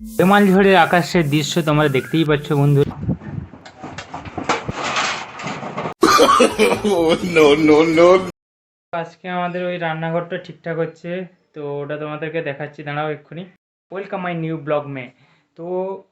রেমাল ঝড়ে আকাশের দৃশ্য তোমরা দেখতেই পাচ্ছ বন্ধু। No. আজকে আমাদের ওই রান্নাঘরটা ঠিকঠাক হচ্ছে তো ওটা তোমাদেরকে দেখাচ্ছি। দাঁড়াও এক্ষুনি। ওয়েলকাম মাই নিউ ব্লগ মে। তো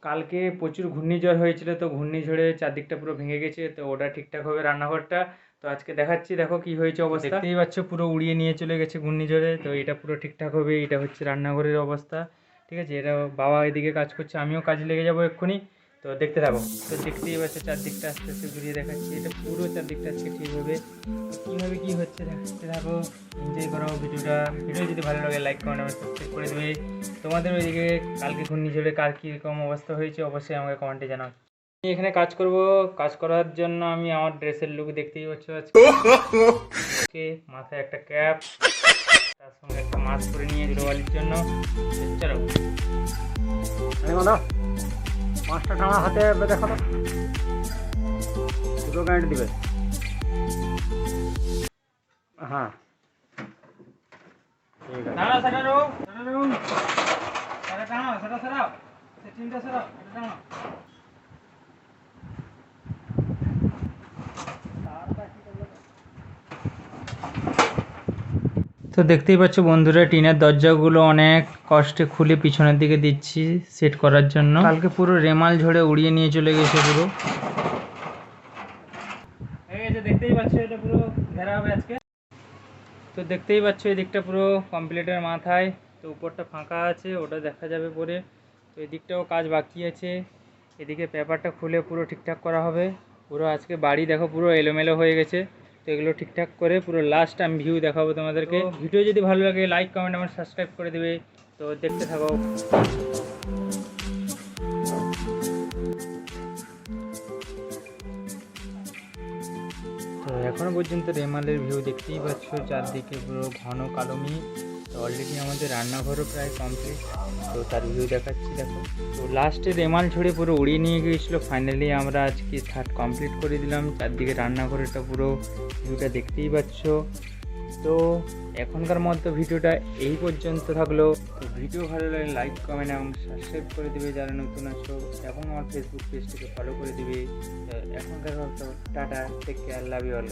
কালকে প্রচুর ঘূর্ণিঝড় হয়েছিল তো ঘূর্ণিঝড়ে চারদিকটা পুরো ভেঙে গেছে তো ওটা ঠিকঠাক হবে রান্নাঘরটা। তো আজকে দেখাচ্ছি দেখো কি হয়েছে অবস্থা। দেখতেই পাচ্ছ পুরো উড়িয়ে নিয়ে চলে গেছে ঘূর্ণিঝড়ে তো এটা পুরো ঠিকঠাক হবে এটা হচ্ছে রান্নাঘরের অবস্থা। ঠিক আছে? এটা বাবা এদিকে কাজ করছে আমিও কাজে লেগে যাব এক্ষুনি। তো দেখতে থাকো। তো দেখতেই পাচ্ছ চারদিকটা আস্তে আস্তে ঘুরিয়ে দেখাচ্ছি। এটা পুরো চারদিকটা আজকে ঠিক হবে। কীভাবে কী হচ্ছে দেখতে থাকো। এনজয় করো ভিডিওটা। ভিডিও যদি ভালো লাগে লাইক কমেন্ট আমার সাবস্ক্রাইব করে দেবে। তোমাদের ওইদিকে কালকে ঘূর্ণিঝড়ে কার কীরকম অবস্থা হয়েছে অবশ্যই আমাকে কমেন্টে জানাও। আমি এখানে কাজ করব। কাজ করার জন্য আমি আমার ড্রেসের লুক দেখতেই পাচ্ছ আজকে। মাথায় একটা ক্যাপ তার সঙ্গে একটা মাস্ক পরে নিয়ে ধুলোবালির জন্য। চলো। পাঁচটা টানা হাতে দেখো তো দুটো গাইড দিবে। হ্যাঁ। ঠিক আছে। সেটা রো সেটা রো সেটা টানো সেটা তো দেখতেই পাচ্ছ বন্ধুরা টিনের দরজাগুলো অনেক কষ্টে খুলে পিছনের দিকে দিচ্ছি সেট করার জন্য। কালকে পুরো রেমাল ঝড়ে উড়িয়ে নিয়ে চলে গেছে পুরো। দেখতেই পাচ্ছ এটা পুরো ঘেরা হবে আজকে। তো দেখতেই পাচ্ছ এই দিকটা পুরো কমপ্লিটের মাথায়। তো উপরটা ফাঁকা আছে ওটা দেখা যাবে পরে। তো এদিকটাও কাজ বাকি আছে। এদিকে পেপারটা খুলে পুরো ঠিকঠাক করা হবে। পুরো আজকে বাড়ি দেখো পুরো এলোমেলো হয়ে গেছে। তো এগুলো ঠিকঠাক করে পুরো লাস্ট আমি ভিউ দেখাবো তোমাদেরকে। ভিডিও যদি ভালো লাগে লাইক কমেন্ট আমার সাবস্ক্রাইব করে দেবে। তো দেখতে থাকো। তো এখনও পর্যন্ত রেমালের ভিউ দেখতেই পাচ্ছ চারদিকে পুরো ঘন কালো তো অলরেডি আমাদের রান্নাঘরও প্রায় কমপ্লিট তো তার ভিউ দেখাচ্ছি, দেখো। তো লাস্টে রেমাল ছড়ে পুরো উড়িয়ে নিয়ে গিয়েছিল। ফাইনালি আমরা আজকে থার্ড কমপ্লিট করে দিলাম। চারদিকে রান্নাঘরেটা পুরো ভিউটা দেখতেই পাচ্ছ। তো এখনকার মতো ভিডিওটা এই পর্যন্ত থাকল। তো ভিডিও ভালো লাগলে লাইক কমেন্ট এবং সাবস্ক্রাইব করে দিবে যারা নতুন আছো এবং আমার ফেসবুক পেজটিকে ফলো করে দিবে। এখনকার মতো tata take care love you all